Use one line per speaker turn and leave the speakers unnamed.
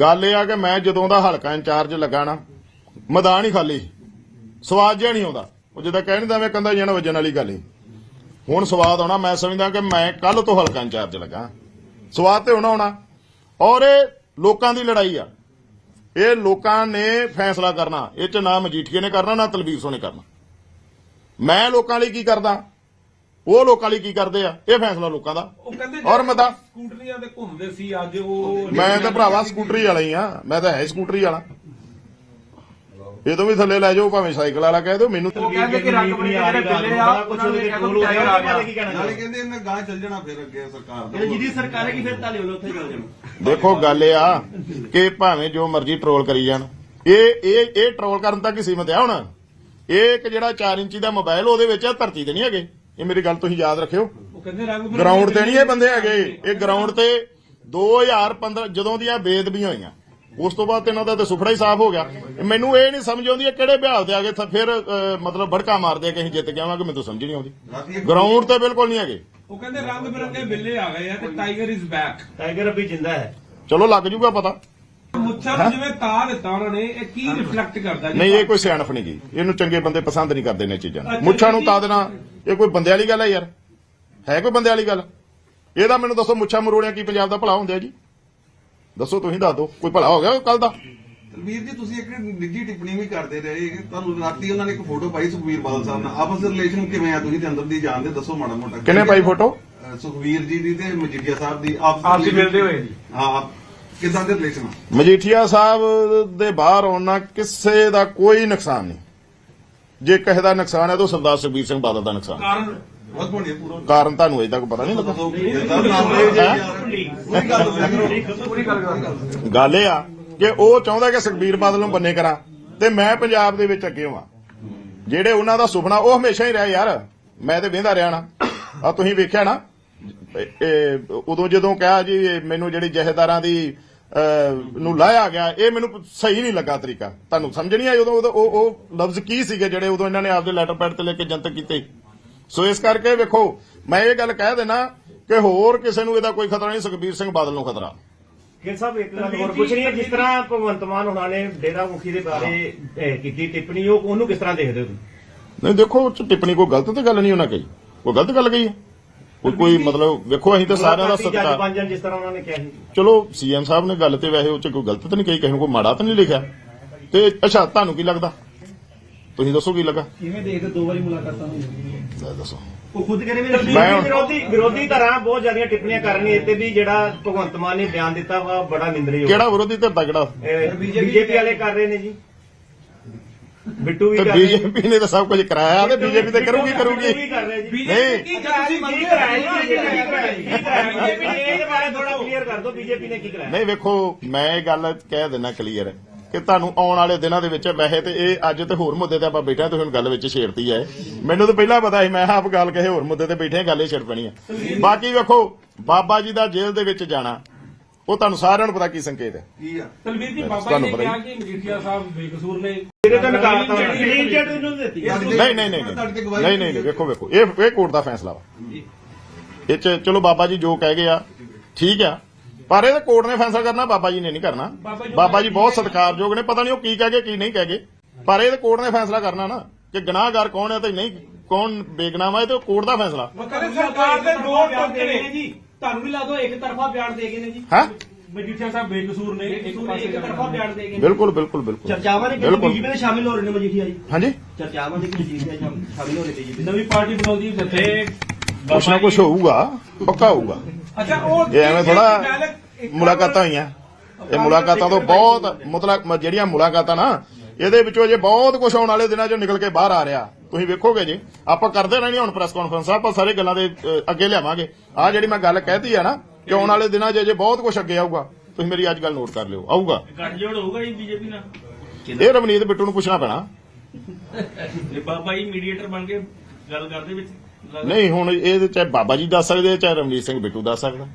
ਗੱਲ ਇਹ ਆ ਕਿ ਮੈਂ ਜਦੋਂ ਦਾ ਹਲਕਾ ਇੰਚਾਰਜ ਲੱਗਾ ਨਾ, ਮੈਦਾਨ ਹੀ ਖਾਲੀ ਸਵਾਦ ਜਿਹਾ ਨਹੀਂ ਆਉਂਦਾ। ਉਹ ਜਿੱਦਾਂ ਕਹਿਣ ਨਹੀਂ ਮੈਂ ਕੰਦਾ ਜਣ ਵਜਣ ਵਾਲੀ ਗੱਲ ਹੀ ਹੁਣ ਸਵਾਦ ਆਉਣਾ, ਮੈਂ ਸਮਝਦਾ ਕਿ ਮੈਂ ਕੱਲ ਤੋਂ ਹਲਕਾ ਇੰਚਾਰਜ ਲੱਗਾ। ਸਵਾਦ ਤੇ ਹੁਣ ਆਉਣਾ। ਔਰ ਇਹ ਲੋਕਾਂ ਦੀ ਲੜਾਈ ਆ। ਇਹ ਲੋਕਾਂ ਨੇ ਫੈਸਲਾ ਕਰਨਾ। ਇਹ ਚ ਨਾ ਮਜੀਠੀਏ ਨੇ ਕਰਨਾ, ਨਾ ਤਲਬੀਰ ਸੋ ਨੇ ਕਰਨਾ। ਮੈਂ ਲੋਕਾਂ ਲਈ ਕੀ ਕਰਦਾ? ਉਹ ਲੋਕਾਂ ਲਈ ਕੀ ਕਰਦੇ ਆ? ਇਹ ਫੈਸਲਾ ਲੋਕਾਂ ਦਾ।
ਉਹ ਕਹਿੰਦੇ
ਔਰ ਮਤਾ
ਸਕੂਟਰੀਆਂ ਤੇ ਘੁੰਮਦੇ ਸੀ ਅੱਜ ਉਹ
ਮੈਂ ਤਾਂ ਭਰਾਵਾ ਸਕੂਟਰੀ ਵਾਲਾ ਹੀ ਆ। ਮੈਂ ਤਾਂ ਹੈ ਸਕੂਟਰੀ ਵਾਲਾ। ਇਹ ਤੋਂ ਵੀ ਥੱਲੇ ਲੈ ਜਾਓ ਭਾਵੇਂ ਸਾਈਕਲ ਵਾਲਾ ਕਹਿ ਦਿਓ ਮੈਨੂੰ
ਉਹ ਕਹਿੰਦੇ ਕਿ ਰੰਗ ਬਣੀ ਜਿਹੜੇ ਬਿੱਲੇ ਆ
ਕੁਛ
ਉਹਨਾਂ
ਉਹਦੇ
ਨੇ
ਕੋਲ
ਕਹਿੰਦੇ
ਹੋਇਆ
ਆ
ਗਿਆ। ਕੀ ਕਹਿਣਾ
ਨਾਲੇ ਕਹਿੰਦੇ ਇਹਨਾਂ ਗਾਂ ਚੱਲ ਜਾਣਾ ਫਿਰ ਅੱਗੇ ਸਰਕਾਰ ਦਾ।
ਇਹ ਜਿਹਦੀ ਸਰਕਾਰ ਹੈ ਕਿ ਫਿਰ ਤਾਲੇ ਉੱਥੇ ਚੱਲ ਜਾਣਾ।
ਦੇਖੋ ਗੱਲ ਇਹ ਆ ਕਿ ਭਾਵੇਂ ਜੋ ਮਰਜ਼ੀ ਟਰੋਲ ਕਰੀ ਜਾਣ। ਇਹ ਇਹ ਇਹ ਟਰੋਲ ਕਰਨ ਤੱਕ ਹੀ ਸੀਮਤ ਆ ਹੁਣ। ਇਹ ਇੱਕ ਜਿਹੜਾ 4 ਇੰਚੀ ਦਾ ਮੋਬਾਈਲ ਉਹਦੇ ਵਿੱਚ ਆ ਧਰਤੀ ਤੇ ਨਹੀਂ ਹੈਗੇ। ਇਹ ਮੇਰੀ ਗੱਲ ਤੁਸੀਂ ਯਾਦ ਰੱਖਿਓ।
ਉਹ ਕਹਿੰਦੇ ਰੰਗ ਬਿਰੰਗੇ
ਗਰਾਊਂਡ ਤੇ ਨਹੀਂ ਇਹ ਬੰਦੇ ਹੈਗੇ। ਇਹ ਗਰਾਊਂਡ ਤੇ 2015 ਜਦੋਂ ਦੀਆਂ ਬੇਦਬੀਆਂ ਹੋਈਆਂ। ਉਸ ਤੋਂ ਬਾਅਦ ਇਹਨਾਂ ਦਾ ਤੇ ਸੁਫੜਾ ਹੀ ਸਾਫ਼ ਹੋ ਗਿਆ। ਮੈਨੂੰ ਇਹ ਨਹੀਂ ਸਮਝ ਆਉਂਦੀ ਇਹ ਕਿਹੜੇ ਬਿਹਾਲ ਤੇ ਆ ਗਏ। ਤਾਂ ਫਿਰ ਮਤਲਬ ਭੜਕਾ ਮਾਰਦੇ ਆ ਕਿ ਅਸੀਂ ਜਿੱਤ ਗਏ ਵਾਂਗੇ ਮੈਨੂੰ ਸਮਝ ਨਹੀਂ ਆਉਂਦੀ। ਗਰਾਊਂਡ ਤੇ ਬਿਲਕੁਲ ਨਹੀਂ ਹੈਗੇ।
ਉਹ ਕਹਿੰਦੇ ਰੰਗ ਬਿਰੰਗੇ ਬਿੱਲੇ ਆ ਗਏ ਆ ਤੇ ਟਾਈਗਰ ਇਜ਼ ਬੈਕ
ਟਾਈਗਰ ਅਭੀ ਜਿੰਦਾ ਹੈ।
ਚਲੋ ਲੱਗ ਜੂਗਾ ਪਤਾ।
ਮੁੱਛਾਂ ਨੂੰ ਜਿਵੇਂ ਤਾ ਦਿੱਤਾ ਉਹਨਾਂ ਨੇ ਇਹ ਕੀ ਰਿਫਲੈਕਟ ਕਰਦਾ
ਨਹੀਂ ਇਹ ਕੋਈ ਸਿਆਣਪ ਨਹੀਂ ਗਈ ਇਹਨੂੰ ਚੰਗੇ ਬੰਦੇ ਪਸੰਦ ਨਹੀਂ ਕਰਦੇ ਨੇ ਚੀਜ਼ਾਂ। ਮੁੱਛਾਂ ਨੂੰ ਤਾਂ ਦੇਣਾ। ਇਹ ਕੋਈ ਬੰਦੇ ਵਾਲੀ ਗੱਲ ਹੈ ਯਾਰ? ਹੈ ਕੋਈ ਬੰਦੇ ਵਾਲੀ ਗੱਲ? ਇਹਦਾ ਮੈਨੂੰ ਦੱਸੋ ਮੁੱਛਾਂ ਮਰੋੜਿਆਂ ਕੀ ਪੰਜਾਬ ਦਾ ਭਲਾ ਹੁੰਦਾ ਜੀ? ਦੱਸੋ ਤੁਸੀਂ ਦੱਸ ਦਿਓ ਕੋਈ ਭਲਾ ਹੋ ਗਿਆ ਕੱਲ ਦਾ?
ਵੀਰ ਜੀ ਤੁਸੀਂ ਇੱਕ ਨਿੱਜੀ ਟਿੱਪਣੀ ਵੀ ਕਰਦੇ ਰਹੇ ਤੁਹਾਨੂੰ ਰਾਤੀ ਉਹਨਾਂ ਨੇ ਇੱਕ ਫੋਟੋ ਪਾਈ ਸੁਖਵੀਰ ਬਾਦਲ ਸਾਹਿਬ ਨਾਲ। ਆਪਸ ਵਿੱਚ ਰਿਲੇਸ਼ਨ ਕਿਵੇਂ ਆ ਤੁਸੀਂ ਤੇ ਅੰਦਰ ਦੀ ਜਾਣਦੇ ਦੱਸੋ ਮਾੜਾ ਮੋਟਾ।
ਕਿੰਨੇ ਪਾਈ ਫੋਟੋ?
ਸੁਖਵੀਰ ਜੀ ਦੀ ਤੇ ਮਜੀਠੀਆ ਸਾਹਿਬ ਦੀ। ਆਪਸ
ਆਪਸੀ ਮਿਲਦੇ ਹੋਏ ਜੀ।
ਹਾਂ ਕਿੱਦਾਂ ਦੇ ਰਿਲੇਸ਼ਨ
ਮਜੀਠੀਆ ਸਾਹਿਬ ਦੇ ਬਾਹਰ ਆਉਣ ਕਿਸੇ ਦਾ ਕੋਈ ਨੁਕਸਾਨ ਨਹੀਂ। ਜੇ ਕਿਸੇ ਦਾ ਨੁਕਸਾਨ ਹੈ ਤਾਂ ਉਹ ਸਰਦਾਰ ਸੁਖਬੀਰ ਸਿੰਘ ਬਾਦਲ ਦਾ ਨੁਕਸਾਨ
ਕਾਰਨ
ਬਹੁਤ ਬੜੀਆ ਪੂਰਾ।
ਕਾਰਨ ਤੁਹਾਨੂੰ ਅਜੇ ਤੱਕ ਪਤਾ ਨਹੀਂ ਲੱਗਾ।
ਪੂਰੀ ਗੱਲ ਦੱਸੋ
ਪੂਰੀ ਗੱਲ ਕਰਾਂਗੇ
ਗੱਲ ਇਹ ਆ ਕਿ ਉਹ ਚਾਹੁੰਦਾ ਕਿ ਸੁਖਬੀਰ ਬਾਦਲ ਨੂੰ ਬੰਨੇ ਕਰਾਂ ਤੇ ਮੈਂ ਪੰਜਾਬ ਦੇ ਵਿੱਚ ਅੱਗੇ ਹਾਂ ਜਿਹੜੇ ਉਹਨਾਂ ਦਾ ਸੁਪਨਾ ਉਹ ਹਮੇਸ਼ਾ ਹੀ ਰਿਹਾ ਯਾਰ। ਮੈਂ ਤੇ ਵੇਂਦਾ ਰਿਹਾ ਨਾ। ਆ ਤੁਸੀਂ ਵੇਖਿਆ ਨਾ? ਇਹ- ਇਹ ਉਦੋਂ ਜਦੋਂ ਕਿਹਾ ਜੀ ਇਹ ਮੈਨੂੰ ਜਿਹੜੀ ਜਹੇਦਾਰਾਂ ਦੀ ਨੂੰ ਲਾਇਆ ਗਿਆ ਇਹ ਮੈਨੂੰ ਸਹੀ ਨਹੀਂ ਲੱਗਾ ਤਰੀਕਾ। ਤੁਹਾਨੂੰ ਸਮਝ ਨਹੀਂ ਆਈ ਉਦੋਂ? ਉਹ ਉਹ ਲਫ਼ਜ਼ ਕੀ ਸੀਗੇ ਜਿਹੜੇ ਉਦੋਂ ਇਹਨਾਂ ਨੇ ਆਪਦੇ ਲੈਟਰ ਪੈਡ ਤੇ ਲੈ ਕੇ ਜਨਤਕ ਕੀਤੇ? ਸੋ ਇਸ ਕਰਕੇ ਵੇਖੋ ਮੈਂ ਇਹ ਗੱਲ ਕਹਿ ਦੇਣਾ ਕਿ ਹੋਰ ਕਿਸੇ ਨੂੰ ਇਹਦਾ ਕੋਈ ਖਤਰਾ ਨਹੀਂ ਸੁਖਬੀਰ ਸਿੰਘ ਬਾਦਲ ਨੂੰ ਖਤਰਾ।
ਗਿਲ ਸਾਹਿਬ ਇੱਕ ਗੱਲ ਹੋਰ ਪੁੱਛਣੀ ਹੈ ਜਿਸ ਤਰ੍ਹਾਂ ਭਗਵੰਤ ਮਾਨ ਹੁਣਾਂ ਨੇ ਡੇਰਾ ਮੁਖੀ ਦੇ ਬਾਰੇ ਕੀਤੀ ਟਿੱਪਣੀ ਉਹ ਉਹਨੂੰ ਕਿਸ ਤਰ੍ਹਾਂ ਦੇਖਦੇ ਹੋ ਤੁਸੀਂ?
ਨਹੀਂ ਦੇਖੋ ਉਹ ਟਿੱਪਣੀ ਕੋਈ ਗਲਤ ਤੇ ਗੱਲ ਨਹੀਂ ਉਹਨਾਂ ਕਹੀ। ਕੋਈ ਗਲਤ ਗੱਲ ਕਹੀ ਹੈ। ਕੋਈ ਕੋਈ ਮਤਲਬ ਵੇਖੋ ਅਸੀਂ ਤਾਂ ਸਾਰਿਆਂ ਦਾ
ਜੱਜ
ਸਤਿਕਾਰ।
ਜਿਸ ਤਰ੍ਹਾਂ ਉਹਨਾਂ ਨੇ ਕਿਹਾ ਸੀ।
ਚਲੋ ਸੀਐਮ ਸਾਹਿਬ ਨੇ ਗੱਲ ਤੇ ਵੈਸੇ ਉਹ ਚ ਕੋਈ ਗਲਤ ਤਾਂ ਨਹੀਂ ਕਹੀ ਕਿਸੇ ਨੂੰ ਕੋਈ ਮਾੜਾ ਤਾਂ ਨਹੀਂ ਲਿਖਿਆ। ਤੇ ਅੱਛਾ ਤੁਹਾਨੂੰ ਕੀ ਲੱਗਦਾ? ਤੁਸੀਂ ਦੱਸੋ ਕੀ ਲੱਗਾ?
ਕਿਵੇਂ ਦੇਖਦੇ ਦੋ ਵਾਰੀ ਮੁਲਾਕਾਤਾਂ ਹੋਈਆਂ
ਦੱਸੋ।
ਉਹ ਖੁਦ ਕਹਿੰਦੇ ਵੀ ਵਿਰੋਧੀ ਵਿਰੋਧੀ ਧਿਰਾਂ ਬਹੁਤ ਜ਼ਿਆਦੀਆਂ ਟਿੱਪਣੀਆਂ ਕਰਨੀ ਤੇ ਵੀ ਜਿਹੜਾ ਭਗਵੰਤ ਮਾਨ ਨੇ ਬਿਆਨ ਦਿੱਤਾ ਵਾ ਬੜਾ ਨਿੰਦਣਯੋਗ।
ਕਿਹੜਾ ਵਿਰੋਧੀ ਤੇ ਤਗੜਾ
ਬੀਜੇਪੀ ਵਾਲੇ ਕਰ ਰਹੇ ਨੇ ਜੀ। ਬਿੱਟੂ ਵੀ
ਤੇ
ਕਰ ਰਹੇ
ਬੀਜੇਪੀ ਨੇ ਤਾਂ ਸਭ ਕੁਝ ਕਰਾਇਆ ਤੇ ਬੀਜੇਪੀ ਤੇ ਕਰੂਗੀ ਕਰੂਗੀ
ਵੀ ਕਰ ਰਹੇ ਜੀ।
ਬੀਜੇਪੀ ਕੀ ਕਰਾਇਆ ਜੀ?
ਕੀ
ਮੰਗੇ
ਕਰਾਇਆ ਜੀ? ਬੀਜੇਪੀ ਕੀ ਕਰਾਇਆ ਜੀ? ਕੀ ਕਰਾਇਆ ਬੀਜੇਪੀ ਨੇ ਇਹਦੇ ਬਾਰੇ ਥੋੜਾ ਕਲੀਅਰ ਕਰ ਦਿਓ ਬੀਜੇਪੀ ਨੇ ਕੀ ਕਰਾਇਆ।
ਨਹੀਂ ਵੇਖੋ ਮੈਂ ਇਹ ਗੱਲ ਕਹਿ ਦਿੰਦਾ ਕਲੀਅਰ ਕਿ ਤੁਹਾਨੂੰ ਆਉਣ ਵਾਲੇ ਦਿਨਾਂ ਦੇ ਵਿੱਚ ਵੈਸੇ ਤੇ ਇਹ ਅੱਜ ਤੇ ਹੋਰ ਮੁੱਦੇ ਤੇ ਆਪਾਂ ਬੈਠੇ ਹਾਂ ਤੁਸੀਂ ਹੁਣ ਗੱਲ ਵਿੱਚ ਛੇੜਤੀ ਹੈ। ਮੈਨੂੰ ਤਾਂ ਪਹਿਲਾਂ ਪਤਾ ਸੀ ਮੈਂ ਆਪ ਗੱਲ ਕਹੇ ਹੋਰ ਮੁੱਦੇ ਤੇ ਬੈਠੇ ਹਾਂ, ਗੱਲ ਹੀ ਛੇੜ ਪੈਣੀ ਹੈ। ਬਾਕੀ ਵੇਖੋ ਬਾਬਾ ਜੀ ਦਾ ਜੇਲ੍ਹ ਦੇ ਵਿੱਚ ਜਾਣਾ ਉਹ ਤੁਹਾਨੂੰ ਸਾਰਿਆਂ ਨੂੰ ਪਤਾ ਕੀ ਸੰਕੇਤ ਹੈ।
ਕੀ ਆ?
ਤਲਵੀਰ ਜੀ ਬਾਬਾ ਜੀ
ਤੁਹਾਨੂੰ
ਨੇ
ਪਤਾ
ਕਿਹਾ ਕਿ ਮਜੀਠੀਆ ਸਾਹਿਬ ਬੇਕਸੂਰ ਨੇ।
ਇਹਦੇ ਤੋਂ ਨਕਾਰਤਾ ਕਲੀਨ ਚਿੱਟ ਉਹਨੂੰ ਦਿੱਤੀ।
ਨਹੀਂ ਨਹੀਂ ਨਹੀਂ ਨਹੀਂ। ਨਹੀਂ ਨਹੀਂ ਨਹੀਂ ਵੇਖੋ ਵੇਖੋ। ਇਹ ਇਹ ਕੋਰਟ ਦਾ ਫੈਸਲਾ ਵਾ। ਇਹ ਚ ਚਲੋ ਬਾਬਾ ਜੀ ਜੋ ਕਹਿ ਗਏ ਆ ਠੀਕ ਆ। ਪਰ ਇਹ ਕੋਰਟ ਨੇ ਫੈਸਲਾ ਕਰਨਾ ਬਾਬਾ ਜੀ ਨੇ ਨਹੀਂ ਕਰਨਾ।
ਬਾਬਾ ਜੀ
ਬਾਬਾ ਜੀ ਬਹੁਤ ਸਤਿਕਾਰਯੋਗ ਨੇ। ਪਤਾ ਨਹੀਂ ਉਹ ਕੀ ਕਹਿ ਗਏ ਕੀ ਨਹੀਂ ਕਹਿ ਗਏ। ਪਰ ਇਹ ਕੋਰਟ ਨੇ ਫੈਸਲਾ ਕਰਨਾ ਨਾ ਕਿ ਗੁਨਾਹਗਾਰ ਕੌਣ ਹੈ ਤੇ ਨਹੀਂ ਕੌਣ ਬੇਗਨਾਮਾ ਹੈ ਤੇ ਉਹ ਕੋਰਟ ਦਾ ਫੈਸਲਾ।
ਉਹ ਕਹਿੰਦੇ ਸਰਕਾਰ ਦੇ ਦੋ ਟੋਕੇ ਨੇ
ਜੀ। ਤੁਹਾਨੂੰ ਵੀ ਲਾ ਦੋ ਇੱਕ ਤਰਫਾ ਬਿਆਨ ਦੇ ਗਏ ਨੇ ਜੀ।
ਹੈ?
ਮਜੀਠੀਆ ਸਾਹਿਬ ਬੇਕਸੂਰ ਨੇ ਇੱਕ ਪਾਸੇ
ਇੱਕ ਤਰਫਾ ਬਿਆਨ ਦੇ ਗਏ ਨੇ।
ਬਿਲਕੁਲ ਬਿਲਕੁਲ ਬਿਲਕੁਲ।
ਚਰਚਾਵਾਂ ਨੇ ਕਿ
ਬਿਲਕੁਲ।
ਬੀਜੇਪੀ ਨੇ ਸ਼ਾਮਿਲ ਹੋ ਰਹੇ ਨੇ ਮਜੀਠੀਆ ਜੀ।
ਹਾਂਜੀ?
ਚਰਚਾਵਾਂ ਨੇ ਕਿ ਮਜੀਠੀਆ ਸ਼ਾਮਿਲ ਹੋ ਰਹੇ ਬੀਜੇਪੀ
ਨਵੀਂ ਪਾਰਟੀ ਬਣਾਉਂਦੀ ਜਿੱਥੇ
ਕੁਛ ਨਾ ਕੁਛ ਹੋਊਗਾ ਪੱਕਾ ਹੋਊਗਾ।
ਅੱਛਾ ਉਹ
ਇਹ ਐਵੇਂ ਥੋੜਾ ਮੁਲਾਕਾਤਾਂ ਹੋਈਆਂ। ਇਹ ਮੁਲਾਕਾਤਾਂ ਤੋਂ ਬਹੁਤ ਮਤਲਬ ਜਿਹੜੀਆਂ ਮੁਲਾਕਾਤਾਂ ਨਾ ਇਹਦੇ ਵਿੱਚੋਂ ਜੇ ਬਹੁਤ ਕੁਝ ਆਉਣ ਵਾਲੇ ਦਿਨਾਂ 'ਚੋਂ ਨਿਕਲ ਕੇ ਬਾਹਰ ਆ ਰਿਹਾ। ਤੁਸੀਂ ਵੇਖੋਗੇ ਜੀ ਆਪਾਂ ਕਰਦੇ ਰਹਿਣੀ ਹੁਣ ਪ੍ਰੈਸ ਕਾਨਫਰੰਸ ਆਪਾਂ ਸਾਰੇ ਗੱਲਾਂ ਦੇ ਅੱਗੇ ਲਿਆਵਾਂਗੇ। ਆ ਜਿਹੜੀ ਮੈਂ ਗੱਲ ਕਹਿਤੀ ਆ ਨਾ ਕਿ ਆਉਣ ਵਾਲੇ ਦਿਨਾਂ 'ਚ ਜੇ ਬਹੁਤ ਕੁਝ ਅੱਗੇ ਆਊਗਾ ਤੁਸੀਂ ਮੇਰੀ ਅੱਜ ਗੱਲ ਨੋਟ ਕਰ ਲਿਓ ਆਊਗਾ।
ਗੱਠਜੋੜ ਹੋਊਗਾ ਜੀ ਬੀਜੇਪੀ ਨਾਲ?
ਇਹ ਰਵਨੀਤ ਬਿੱਟੂ ਨੂੰ ਪੁੱਛਣਾ ਪੈਣਾ।
ਬਾਬਾ ਜੀ ਮੀਡੀਏਟਰ ਬਣ ਕੇ ਗੱਲ ਕਰਦੇ ਵਿੱਚ।
ਨਹੀਂ ਹੁਣ ਇਹ ਚਾਹੇ ਬਾਬਾ ਜੀ ਦੱਸ ਸਕਦੇ ਚਾਹੇ ਰਵਨੀਤ ਸਿੰਘ ਬਿੱਟੂ ਦੱਸ ਸਕਦਾ।